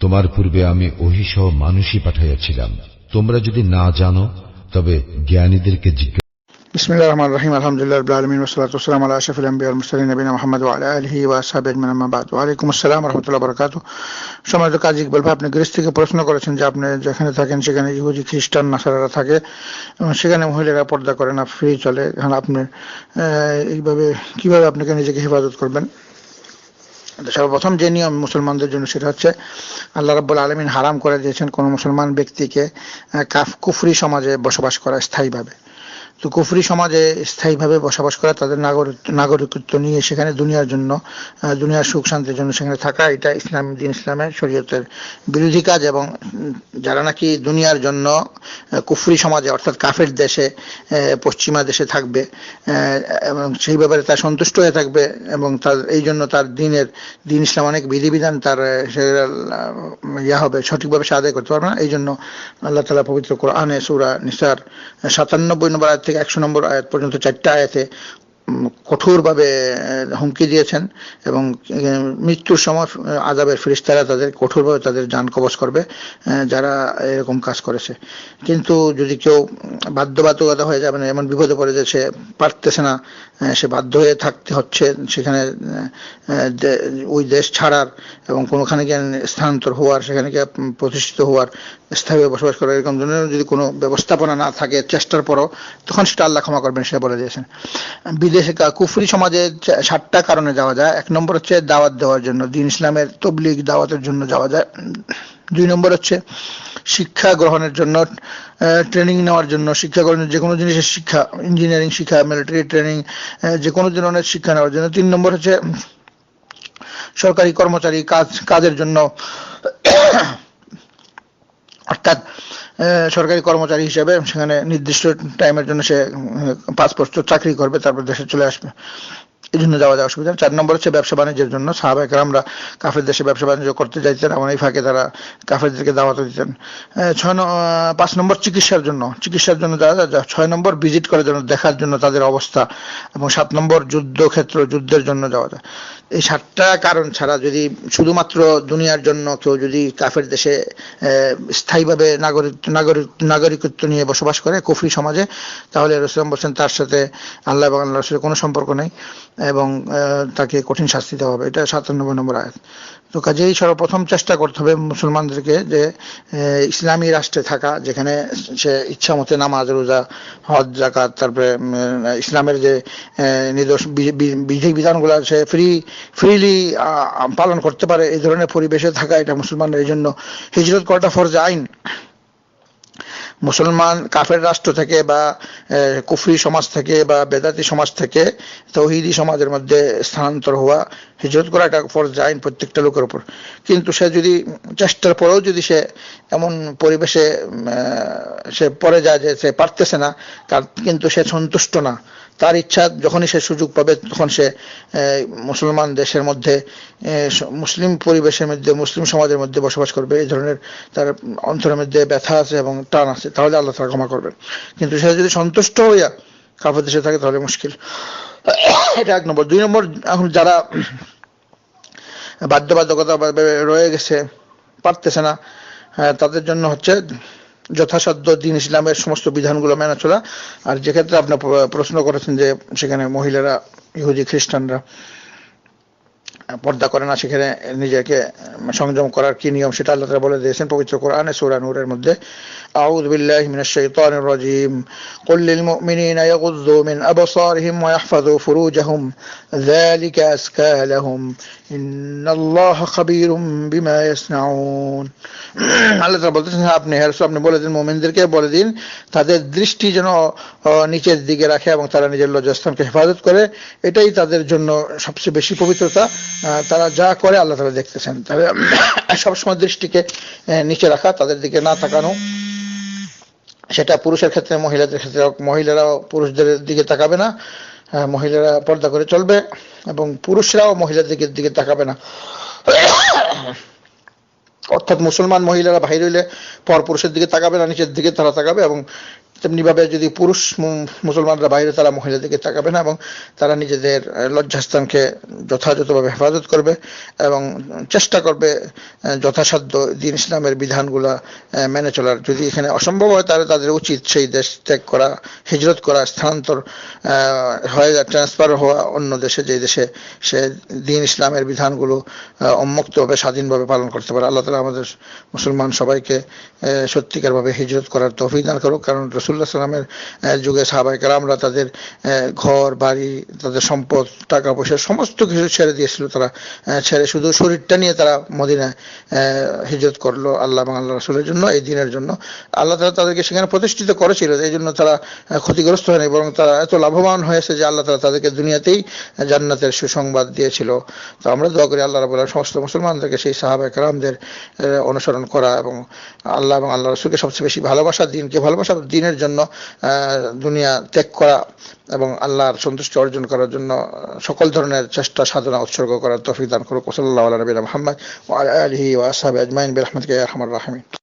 তোমার পূর্বে আমি ওহিসহ মানুষই পাঠাইয়াছিলাম। তোমরা যদি না জানো তবে জ্ঞানীদেরকে জিজ্ঞাসা বিসমিল্লাহ রহমান রহিম আলহামদুলিল্লাহ আলমিন ওসলাত আসসালাম আল্লাহ আশফুল আম্বিয়াল মুসলিম নবীন মোহাম্মদ আলহি ওয়াসাব আহমাবাদ ওয়ালাইকুম আসসালাম রহমতুল্লাহ বরকাত সমাজ কাজী ইকবাল ভাই আপনি গ্রিস থেকে প্রশ্ন করেছেন যে আপনি যেখানে থাকেন সেখানে ইহুদি খ্রিস্টান নাসারারা থাকে এবং সেখানে মহিলারা পর্দা করে না ফ্রি চলে এখন আপনি এইভাবে কীভাবে আপনাকে নিজেকে হেফাজত করবেন সর্বপ্রথম যে নিয়ম মুসলমানদের জন্য সেটা হচ্ছে আল্লাহ রাব্বুল আলমিন হারাম করে দিয়েছেন কোনো মুসলমান ব্যক্তিকে কাফ কুফরি সমাজে বসবাস করা স্থায়ীভাবে তো কুফরি সমাজে স্থায়ীভাবে বসবাস করা তাদের নাগরিক নাগরিকত্ব নিয়ে সেখানে দুনিয়ার জন্য দুনিয়ার সুখ শান্তির জন্য সেখানে থাকা, এটা ইসলাম, দিন ইসলামের শরীয়তের বিরোধী কাজ এবং যারা নাকি দুনিয়ার জন্য কুফরি সমাজে অর্থাৎ কাফের দেশে পশ্চিমা দেশে থাকবে এবং সেই ব্যাপারে তার সন্তুষ্ট হয়ে থাকবে এবং তার, এই জন্য তার দিনের, দিন ইসলাম অনেক বিধিবিধান তার ইয়া হবে, সঠিকভাবে সে আদায় করতে পারবে না। এই জন্য আল্লাহ তালা পবিত্র কোরআনে সুরা নিসার সাতানব্বই নম্বর আয়াত থেকে একশো নম্বর আয়াত পর্যন্ত চারটা আয়াতে কঠোরভাবে হুমকি দিয়েছেন এবং মৃত্যুর সময় আজাবের ফিরিস্তারা তাদের কঠোরভাবে তাদের যান কবচ করবে যারা এরকম কাজ করেছে। কিন্তু যদি কেউ বাধ্যবাধকতা হয়ে যাবে না এমন বিপদে পড়ে যে সে পারতেছে না সে বাধ্য হয়ে থাকতে হচ্ছে, সেখানে ওই দেশ ছাড়ার এবং কোনোখানে গিয়ে স্থানান্তর হওয়ার, সেখানে গিয়ে প্রতিষ্ঠিত হওয়ার স্থায়ী বসবাস করার এরকম ধরনের যদি কোনো ব্যবস্থাপনা না থাকে, চেষ্টার পরও, তখন সেটা আল্লাহ ক্ষমা করবেন, সে বলে দিয়েছেন। বিদেশে কুফরি সমাজে সাতটা কারণে যাওয়া যায়। এক নম্বর হচ্ছে দাওয়াত দেওয়ার জন্য, দিন ইসলামের তবলিগ দাওয়াতের জন্য যাওয়া যায়। দুই নম্বর হচ্ছে শিক্ষা গ্রহণের জন্য ট্রেনিং নেওয়ার জন্য, শিক্ষা গ্রহণের যে কোনো জিনিসের শিক্ষা ইঞ্জিনিয়ারিং শিক্ষা মিলিটারি ট্রেনিং যে কোনো ধরনের শিক্ষা নেওয়ার জন্য। তিন নম্বর হচ্ছে সরকারি কর্মচারী কাজ কাজের জন্য, অর্থাৎ সরকারি কর্মচারী হিসেবে সেখানে নির্দিষ্ট টাইমের জন্য সে পাসপোর্ট চাকরি করবে, তারপর দেশে চলে আসবে। এই জন্য যাওয়া যাওয়া অসুবিধা। চার নম্বর হচ্ছে ব্যবসা বাণিজ্যের জন্য। সাহাবাহিক আমরা কাফের দেশে ব্যবসা বাণিজ্য করতে যাইতেন এমন এই ফাঁকে তারা কাফেরদেরকে দাওয়াত দিতেন। ছয় পাঁচ নম্বর চিকিৎসার জন্য। চিকিৎসার জন্য যায় ছয় নম্বর ভিজিট করার জন্য দেখার জন্য তাদের অবস্থা এবং সাত নম্বর যুদ্ধক্ষেত্র, যুদ্ধের জন্য যাওয়া যায়। এই সাতটা কারণ ছাড়া যদি শুধুমাত্র দুনিয়ার জন্য কেউ যদি কাফের দেশে স্থায়ীভাবে নাগরিক নাগরিক, নাগরিকত্ব নিয়ে বসবাস করে কফি সমাজে, তাহলে রসুলাম বলছেন, তার সাথে আল্লাহ আল্লাহ রসুলের কোনো সম্পর্ক নেই। এবং তাকে কঠিন শাস্তি দেওয়া হবে। এটা সাতানব্বই নম্বর আয়াত। তো কাজেই সর্বপ্রথম চেষ্টা করতে হবে মুসলমানদেরকে যে ইসলামী রাষ্ট্রে থাকা, যেখানে সে ইচ্ছা মতে নামাজ, রোজা, হজ জাকাত তারপরে ইসলামের যে নিদর্শ বিধি বিধানগুলো, সে ফ্রি, ফ্রিলি পালন করতে পারে। এই ধরনের পরিবেশে থাকা এটা মুসলমানদের এই জন্য হিজরত করাটা ফরজ আইন। মুসলমান কাফের রাষ্ট্র থেকে বা কুফরি সমাজ থেকে বা বেদাতি সমাজ থেকে তৌহিদি সমাজের মধ্যে স্থানান্তর হওয়া হিজরত করা এটা ফরজ আইন প্রত্যেকটা লোকের উপর। কিন্তু সে যদি চেষ্টার পরেও যদি সে এমন পরিবেশে সে পড়ে যায় যে সে পারতেছে না, তার কিন্তু সে সন্তুষ্ট না। তার ইচ্ছা যখনই সে সুযোগ পাবে তখন সে মুসলমান দেশের মধ্যে মুসলিম পরিবেশের মধ্যে, মুসলিম সমাজের মধ্যে বসবাস করবে। এই ধরনের তার অন্তরের মধ্যে ব্যথা আছে এবং টান আছে। তাহলে আল্লাহ তারা ক্ষমা করবেন। কিন্তু সে যদি সন্তুষ্ট হইয়া কাফের দেশে থাকে তাহলে মুশকিল। এটা এক নম্বর। দুই নম্বর এখন যারা বাধ্যবাধকতা রয়ে গেছে পারতেছে না আহ, তাদের জন্য হচ্ছে যথাসাধ্য দিন ইসলামের সমস্ত বিধানগুলো মেনে চলা। আর যে ক্ষেত্রে আপনার প্রশ্ন করেছেন যে সেখানে মহিলারা ইহুদি খ্রিস্টানরা পর্দা করে না, সেখানে নিজেকে সংযম করার কি নিয়ম সেটা আল্লাহ বলে দিয়েছেন। পবিত্র কোরআনে সূরা নূরের মধ্যে, আউযু বিল্লাহি মিনাশ শাইতানির রাজীম, কুল লিল মুমিনিনা ইয়াগুযযু মিন আবসারিহিম ওয়া ইয়াহফাযু ফুরুজাহুম, যালিকা আযকা লাহুম। ইন্নাল্লাহা খাবীরুম বিমা ইয়াসনাউন। আল্লাহ বলতেছেন হ্যাঁ, আপনি হে আপনি বলে দিন মুমিনদেরকে বলে দিন তাদের দৃষ্টি যেন নিচের দিকে রাখে এবং তারা নিজের লজ্জাস্থানকে হেফাজত করে। এটাই তাদের জন্য সবচেয়ে বেশি পবিত্রতা। তারা যা করে আল্লাহ তাআলা দেখতেছেন। তবে সবসময় দৃষ্টিকে নিচে রাখা তাদের দিকে না তাকানো। সেটা পুরুষের ক্ষেত্রে মহিলাদের ক্ষেত্রে মহিলারাও পুরুষদের দিকে তাকাবে না। মহিলারা পর্দা করে চলবে। এবং পুরুষরাও মহিলাদের দিকে তাকাবে না। অর্থাৎ মুসলমান মহিলারা বাহির হইলে পর পুরুষের দিকে তাকাবে না, নিচের দিকে তারা তাকাবে এবং তেমনিভাবে যদি পুরুষ মুসলমানরা বাইরে, তারা মহিলাদেরকে তাকাবে না এবং তারা নিজেদের লজ্জাস্থানকে যথাযথভাবে হেফাজত করবে এবং চেষ্টা করবে যথাসাধ্য দিন ইসলামের বিধানগুলা মেনে চলার। যদি এখানে অসম্ভব হয়, তাহলে তাদের উচিত সেই দেশ ত্যাগ করা, হিজরত করা, স্থানান্তর হয়ে ট্রান্সফার হওয়া অন্য দেশে, যে দেশে সে দিন ইসলামের বিধানগুলো উন্মুক্তভাবে, স্বাধীনভাবে পালন করতে পারে। আল্লাহ তালা আমাদের মুসলমান সবাইকে সত্যিকারভাবে হিজরত করার তৌফিক দান করুক। কারণ রসুল্লাহ সাল্লামের যুগে সাহাবাই কালামরা তাদের ঘর বাড়ি তাদের সম্পদ টাকা পয়সা সমস্ত কিছু ছেড়ে দিয়েছিল তারা ছেড়ে শুধু শরীরটা নিয়ে তারা মদিনায় আহ, হিজরত করল আল্লাহ আল্লাহ রসুলের জন্য এই দিনের জন্য। আল্লাহ তালা তাদেরকে সেখানে প্রতিষ্ঠিত করেছিল এই জন্য তারা ক্ষতিগ্রস্ত হয়নি বরং তারা এত লাভবান হয়েছে যে আল্লাহ তালা তাদেরকে দুনিয়াতেই জান্নাতের সুসংবাদ দিয়েছিল। তো আমরা দোয়া করি আল্লাহ রাবুল্লাহ সমস্ত মুসলমানদেরকে সেই সাহাবা একরামদের অনুসরণ করা এবং আল্লাহ এবং আল্লাহ রসুলকে সবচেয়ে বেশি ভালোবাসা দিনকে ভালোবাসা দিনের জন্য দুনিয়া ত্যাগ করা এবং আল্লাহর সন্তুষ্টি অর্জন করার জন্য সকল ধরনের চেষ্টা, সাধনা, উৎসর্গ করার তফিক দান করুক। ওসল্লাহ আল্লাহ নবীন মোহাম্মদ আলহি ওয়াসাব আজমাইন। বিরহমদ আরহামার রাহিমিন।